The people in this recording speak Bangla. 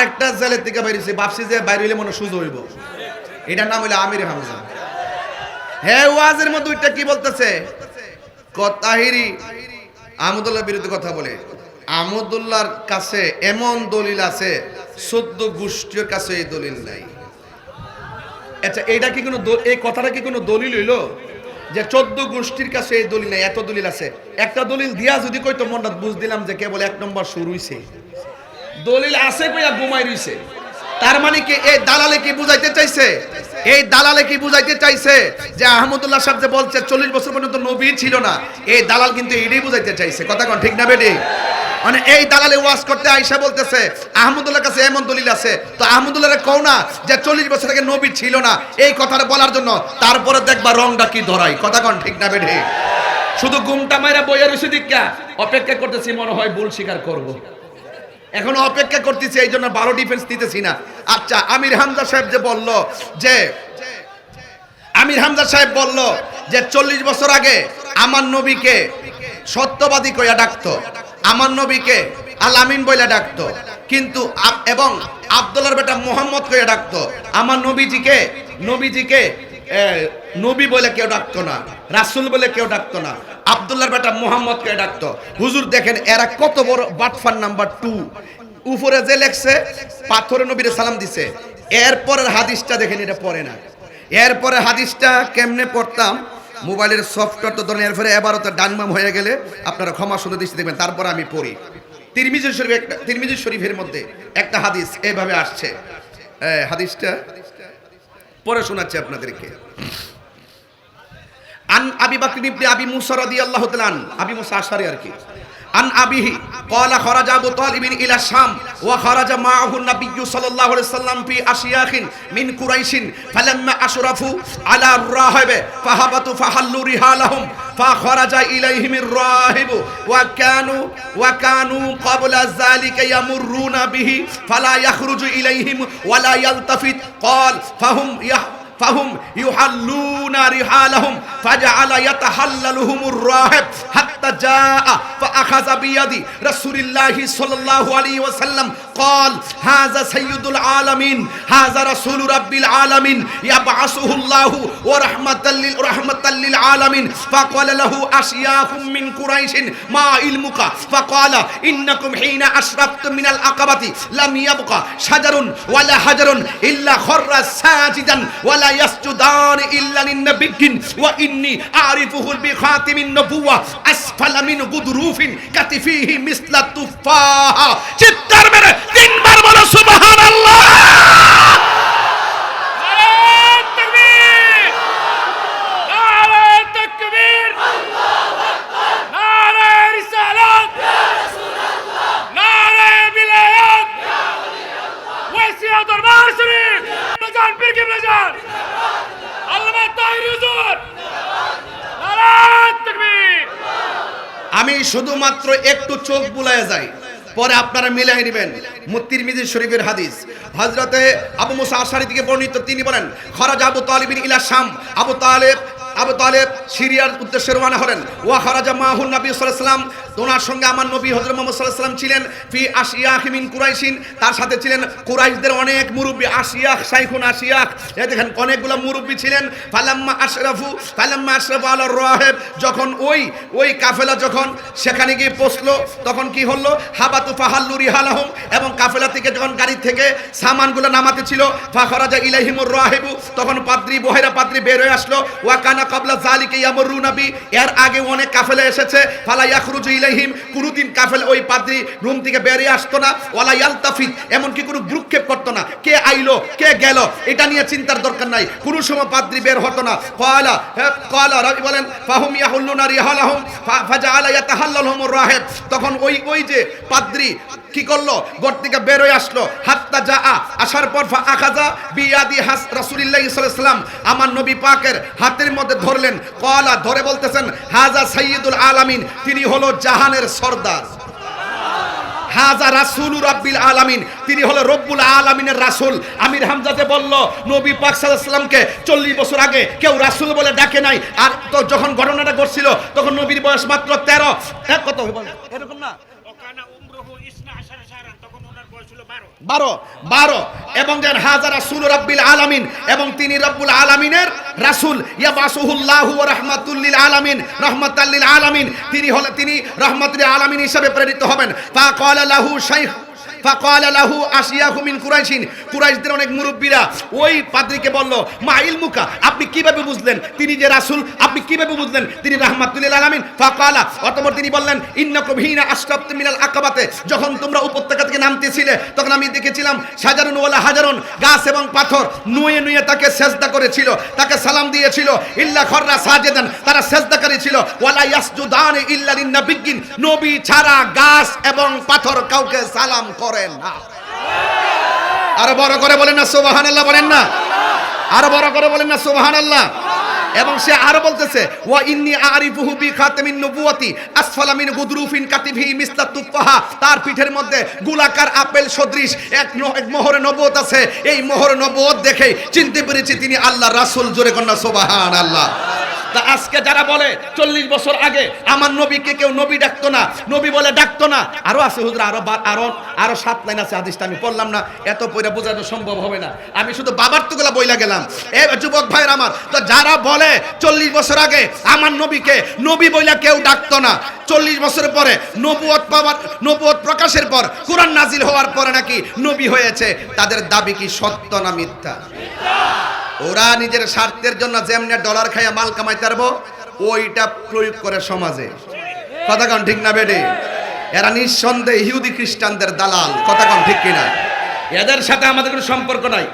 আরেকটা জেলের থেকে বাইরেছে ভাবছি যে বাইরে হইলে মনে সুযোগ হইব। এটার নাম হইল আমির হামজা। হ্যাঁ ওয়াজের মধ্যে ওইটা কি বলতেছে? তাহিরি আহমদুল্লাহ বিরুদ্ধে কথা বলে। আহমদুল্লাহর কাছে এমন দলিল আছে সদ্য গোষ্ঠীর কাছে এই দলিল নাই। আচ্ছা এইটা কি কোনো এই কথাটা কি কোনো দলিল হইল? যে চোদ্দ গোষ্ঠীর কাছে এই দলিল নাই, এত দলিল আছে। একটা দলিল দিয়া যদি কইতো মনটা বুঝ দিলাম যে কেবল এক নম্বর শুরু হইছে। দলিল আছে কইয়া ঘুমাই রইছে। তার মানে কি এই দালালে কি বুঝাইতে চাইছে? এই দালালে কি বুঝাইতে চাইছে যে আহমদুল্লাহ সাহেব যে বলছে, চল্লিশ বছর পর্যন্ত নবী ছিল না, এই দালাল কিন্তু এটাই বুঝাইতে চাইছে। কথা কোন, ঠিক না বেডি মানে এই দালালে ওয়াজ করতে আইসা বলতেছে আহমদুল্লাহ কাছে এমন দলিল আছে। তো আহমদুল্লাহ কও না যে চল্লিশ বছর আগে নবী ছিল না, এই কথাটা বলার জন্য তারপরে দেখবা রংটা কি ধরাই কথা কোন, ঠিক না বেডি শুধু গুমটা মাইরা বইয়া রইছে দিকা অপেক্ষা করতেছি, মনে হয় ভুল স্বীকার করব। এখন অপেক্ষা করতেছি, এই জন্য ভালো ডিফেন্স দিতেছি না। আচ্ছা আমির হামজা সাহেব যে বলল যে, আমির হামজা সাহেব বলল যে, চল্লিশ বছর আগে আমার নবীকে সত্যবাদী কইয়া ডাকতো, আমার নবীকে আল আমিন বইলা ডাকতো, কিন্তু এবং আব্দুল্লাহর বেটা মোহাম্মদ কইয়া ডাকতো, আমার নবীজিকে নবীজিকে নবী বলে কেউ ডাকতো না, রাসূল বলে কেউ ডাকতো না। আব্দুল্লাহর বেটা মোহাম্মদ কে ডাকতো। হুজুর দেখেন, এরা কত বড় বাটফার নাম্বার টু। উপরে যে লেখছে পাথরে নবীরে সালাম দিছে। এরপরের হাদিসটা দেখেন, এটা পড়ে না। এরপরে হাদিসটা কেমনে পড়তাম? মোবাইলের সফটওয়্যার তো ধরেন, এরপরে এবারও তো ডানমাম হয়ে গেলে আপনারা ক্ষমা সুন্দর দৃষ্টি দেখবেন। তারপরে আমি পড়ি। তিরমিজি শরীফ একটা, তিরমিজি শরীফের মধ্যে একটা হাদিস এভাবে আসছে। হাদিসটা পরে শোনাচ্ছি আপনাদেরকে। আন আবি বাকর ইবনে আবি মুসা রাদিয়াল্লাহু তাআলা আন আবি মুসা আশারি আর কি আন আবিহি قال خرج ابو طالب الى الشام وخرج معه النبي صلى الله عليه وسلم في اشياخ من قريش فلما اشرفوا على الراهب فهبطوا فحلوا رحالهم فخرج اليهم الراهب وكانوا وكانوا قبل ذلك يمرون به فلا يخرج اليهم ولا يلتفت قال فهم يح فهم يحلون رحالهم فجعل يتحللهم الراهب حتى جاء فأخذ بيد رسول الله صلى الله عليه وسلم قال هذا سيد العالمين هذا رسول رب العالمين يبعثه الله ورحمة لل رحمة للعالمين فقال له أشياخ من قريش ما علمك فقال إنكم حين أشرفتم من العقبة لم يبقى شجر ولا حجر إلا خر ساجدا ولا يسجدان إلا للنبي وإني أعرفه بخاتم النبوة أسفل من غضروف كتفيه مثل التفاحة شت! আমি শুধুমাত্র একটু চোখ বুলায় যাই, পরে আপনারা মিলাই নেবেন মুত্তির মিজির শরীফের হাদিস। হজরতে আবু মুসা আশারি থেকে বর্ণিত, তিনি বলেন, খরাজ আবু তালিবিন ইলা শাম। আবু তালেব আবু তালেব সিরিয়ার উদ্দেশ্যে রওনা হলেন। ওয়া খরাজা মাহুন নবী সাল্লাল্লাহু ওনার সঙ্গে আমার নবী হযরত মুহাম্মদ সাল্লাল্লাহু ছিলেন। ফি আশিয়াখ মিন কুরাইশিন, তার সাথে ছিলেন কুরাইশদের অনেক মুরব্বী, আশিয়াখ, শাইখুন আশিয়াখ। এই দেখেন, অনেকগুলো মুরব্বী ছিলেন। ফালাম্মা আশরাফু ফালাম্মা আশরাফু আলা রাহেব, যখন ওই ওই কাফেলা যখন সেখানে গিয়ে পৌঁছলো, তখন কি হলো? হাবাতু ফাহাল্লু রিহালাহুম, এবং কাফেলা থেকে যখন গাড়ি থেকে সামানগুলো নামাতে ছিল ফাখরাজা ইলাইহিমুর রাহিবু, তখন পাদ্রী, বহেরা পাদ্রী বের হয়ে আসলো। ওয়া কানা কাবলা জালিকা ইয়ামুরুনা বি এর আগে অনেক কাফেলা এসেছে। ফালা ইয়াখরুজু ইলাইহিম। কোনদিন ওই পাদ্রী রুম থেকে বেরিয়ে আসতো না। ওয়ালা ইয়ালতাফিত এমনকি কোনো ভ্রুক্ষেপ করতো না। কে আইলো? কে গেল? এটা নিয়ে চিন্তার দরকার নাই। সময় পাদ্রী বের হতো না। কয়লা কয়লা রবি বলেন, ফাহুম ইয়াহুল্লুনা রিহালাহুম ফা- ফাজাআলা ইয়াতাহাল্লালহুমুর রাহিব। তখন ওই ওই যে পাদ্রী কি করল? ঘর থেকে বের হয়ে আসলো। যা আসার পর আখাজা বিয়াদি হাস রাসূলুল্লাহ সাল্লাম আমার নবী পাকের হাতের মধ্যে ধরলেন। কয়লা ধরে বলতেছেন, হাজা সাইয়্যিদুল আলামিন, তিনি হলো জাহানের সর্দার। হাজা রাসুল রাব্বিল আলামিন, তিনি হলো রব্বুল আলামিনের রাসূল। আমির হামজাতে বলল, নবী পাক সাল্লাল্লাহু আলাইহি বছর আগে কেউ রাসূল বলে ডাকে নাই। আর তো যখন ঘটনাটা ঘটছিল, তখন নবীর বয়স মাত্র 13 এক কত? এরকম না ওকানা উমরুহু ইসনা আশারা শাহরান তখন ওনার বয়স ছিল বারো বারো। এবং যেন হাজারা সুল রব্বিল আলামিন। এবং তিনি রব্বুল আলামিনের রাসূল। ইয়া বাসুহুল্লাহু ওয়া রাহমাতুল্লিল আলামিন রহমাতাল্লিল আলামিন। তিনি হলে, তিনি রহমাতুল আলামিন হিসাবে প্রেরিত হবেন। তা ক্বালা লাহু শাইখ কুরাইশিন। কুরাইশদের অনেক মুরব্বীরা ওই বলল আপনি কীভাবে বুঝলেন? তিনি যে আপনি কীভাবে বুঝলেন? তিনি রাহমাতুল্লিল আলামিন। ফাকালা তিনি বললেন আশরাফতু মিনাল আকাবাতে। যখন তোমরা উপত্যকা থেকে নামতেছিলে, তখন আমি দেখেছিলাম সাজারুন ওয়ালা হাজারুন, গাছ এবং পাথর নুয়ে নুয়ে তাকে সেজদা করেছিল, তাকে সালাম দিয়েছিল, ইল্লা খররা সাজেদান। তারা সেজদাকারী ছিল ওয়ালা ইয়াসজুদান ইল্লা নবী ছাড়া গাছ এবং পাথর কাউকে সালাম না। আরও বড় করে বলেন না, সুবহানাল্লাহ বলেন না। আরও বড় করে বলেন না, সুবহানাল্লাহ। এবং সে আরও বলতেছে, ওয়া ইন্নি আরিফুহু বি খাতামিন নবুওয়াতি, আসফালা মিন গুদরুফিন কাতিফি মিসলা তুফাহা তার পিঠের মধ্যে গোলাকার আপেল সদৃশ এক এক মোহরে নবুয়ত আছে। এই মোহরে নবুয়ত দেখে চিনতে পেরেছি তিনি আল্লাহ রাসূল, জোরে কন্যা, সুবহানাল্লাহ। তা আজকে যারা বলে, চল্লিশ বছর আগে আমার নবীকে কেউ নবী ডাকতো না, নবী বলে ডাকতো না। আরও আছে হুজুর, আরও আরও আরও সাত লাইন আছে হাদিসটা, আমি পড়লাম না, এত পয়রা বোঝানো সম্ভব হবে না। আমি শুধু বাবার তুগুলা বইলা গেলাম। এ যুবক ভাইয়ের আমার, তো যারা বলে, চল্লিশ বছর আগে আমার নবীকে নবী বইলা কেউ ডাকতো না। চল্লিশ বছর পরে নবুয়ত পাওয়ার, নবুয়ত প্রকাশের পর, কোরআন নাজিল হওয়ার পরে নাকি নবী হয়েছে। তাদের দাবি কি সত্য না মিথ্যা? ওরা নিজের স্বার্থের জন্য যেমনে ডলার খাইয়া মাল কামাইতে পারব, ওইটা প্রয়োগ করে সমাজে। কথা কন ঠিক না বেডে? এরা নিঃসন্দেহে ইহুদি খ্রিস্টানদের দালাল। কথা কন ঠিক কিনা? এদের সাথে আমাদের কোনো সম্পর্ক নাই।